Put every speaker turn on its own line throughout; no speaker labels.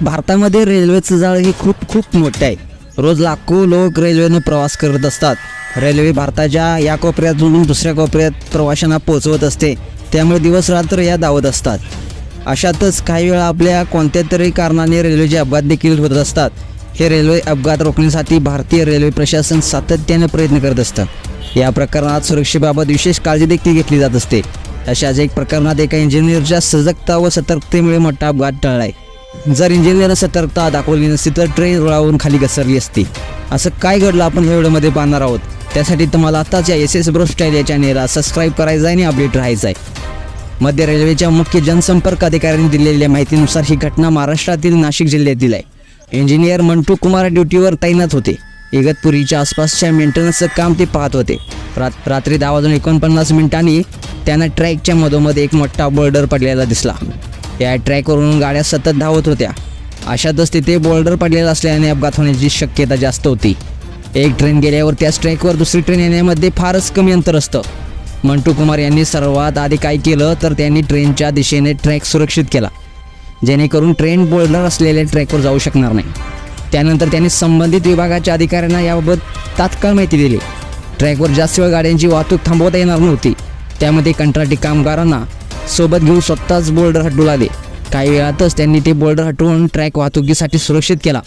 भारतामध्ये रेल्वेचं जाळ हे खूप खूप मोठं आहे. रोज लाखो लोक रेल्वेने प्रवास करत असतात. रेल्वे भारताच्या या कोपऱ्यातून दुसऱ्या कोपऱ्यात प्रवाशांना पोहोचवत असते. त्यामुळे दिवस रात्र या धावत असतात. अशातच काही वेळा आपल्या कोणत्या तरी कारणाने रेल्वेचे अपघात देखील होत असतात. हे रेल्वे अपघात रोखण्यासाठी भारतीय रेल्वे प्रशासन सातत्याने प्रयत्न करत असतं. या प्रकरणात सुरक्षेबाबत विशेष काळजी देखील घेतली जात असते. अशाच एक प्रकरणात एका इंजिनियरच्या सजगता व सतर्कतेमुळे मोठा अपघात टळलाय. जर इंजिनियरनं सतर्कता दाखवली नसती तर ट्रेन रुळावरून खाली घसरली असती. असं काय घडलं आपण हे व्हिडिओमध्ये पाहणार आहोत. त्यासाठी तुम्हाला आत्ताच या एस एस ब्रो स्टाईल या चॅनेलला सबस्क्राईब करायचं आहे आणि अपडेट राहायचं आहे मध्य रेल्वेच्या मुख्य जनसंपर्क अधिकाऱ्यांनी दिलेल्या माहितीनुसार ही घटना महाराष्ट्रातील नाशिक जिल्ह्यातील आहे. इंजिनियर मंटू कुमार ड्युटीवर तैनात होते. इगतपुरीच्या आसपासच्या मेंटेनन्सचं काम ते पाहत होते. रात रात्री दहा वाजून एकोणपन्नास मिनिटांनी त्यांना ट्रॅकच्या मधोमध एक मोठा बोर्डर पडलेला दिसला. या ट्रॅकवरून गाड्या सतत धावत होत्या. अशातच तिथे बोल्डर पडलेला असल्याने अपघात होण्याची शक्यता जास्त होती. एक ट्रेन गेल्यावर त्याच ट्रॅकवर दुसरी ट्रेन येण्यामध्ये फारच कमी अंतर असतं. मंटू कुमार यांनी सर्वात आधी काय केलं तर त्यांनी ट्रेनच्या दिशेने ट्रॅक सुरक्षित केला. जेणेकरून ट्रेन बोल्डर असलेल्या ट्रॅकवर जाऊ शकणार नाही. त्यानंतर त्यांनी संबंधित विभागाच्या अधिकाऱ्यांना याबाबत तात्काळ माहिती दिली. ट्रॅकवर जास्त वेळ गाड्यांची वाहतूक थांबवता येणार नव्हती. त्यामध्ये कंत्राटी कामगारांना सोबत घेऊन स्वतःच बोल्डर हटू लागले काही वेळातच त्यांनी ते बोल्डर हटवून ट्रॅक वाहतुकीसाठी सुरक्षित केला.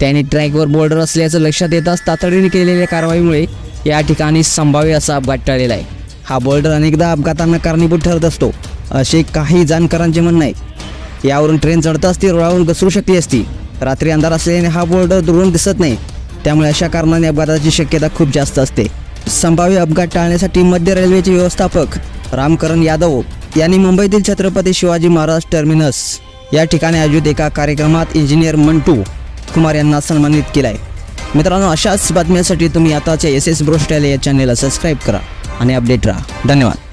त्यांनी ट्रॅकवर बोर्डर असल्याचं लक्षात येताच तातडीने केलेल्या कारवाईमुळे या ठिकाणी संभाव्य असा अपघात टळलेला आहे. हा बोल्डर अनेकदा अपघातांना कारणीभूत ठरत असतो असे काही जाणकारांचे म्हणणं आहे. यावरून ट्रेन चढताच ती रुळावरून घसरू शकली असती. रात्री अंधार असल्याने हा बोर्डर दुरून दिसत नाही. त्यामुळे अशा कारणाने अपघाताची शक्यता खूप जास्त असते. संभाव्य अपघात टाळण्यासाठी मध्य रेल्वेचे व्यवस्थापक रामकरण यादव यांनी मुंबईतील छत्रपती शिवाजी महाराज टर्मिनस या ठिकाणी आयोजित एका कार्यक्रमात इंजिनियर मंटू कुमार यांना सन्मानित केलं आहे मित्रांनो अशाच बातम्यांसाठी तुम्ही आताच्या एस एस ब्रोस्टाईल या चॅनेलला सबस्क्राईब करा आणि अपडेट राहा. धन्यवाद.